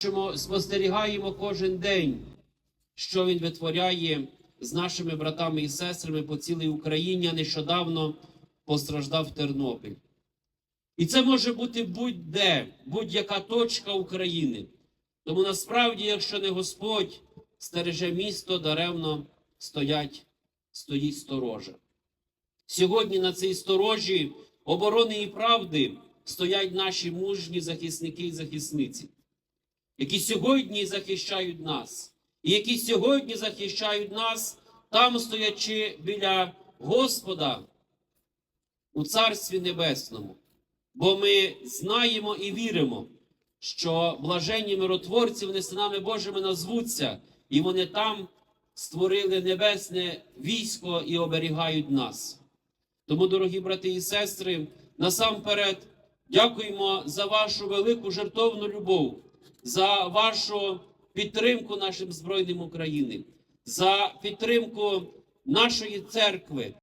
Бачимо, спостерігаємо кожен день, що він витворяє з нашими братами і сестрами по цілій Україні. а Нещодавно постраждав Тернопіль. І це може бути будь-де, будь-яка точка України. Тому насправді, якщо не Господь стереже місто, даремно стоять, стоїть сторожа. Сьогодні на цій сторожі оборони і правди стоять наші мужні захисники і захисниці, які сьогодні захищають нас, і які сьогодні захищають нас, там стоячи біля Господа у Царстві Небесному. Бо ми знаємо і віримо, що блаженні миротворці вони синами Божими назвуться, і вони там створили небесне військо і оберігають нас. Тому, дорогі брати і сестри, насамперед дякуємо за вашу велику жертовну любов, за вашу підтримку нашим Збройним України, за підтримку нашої церкви.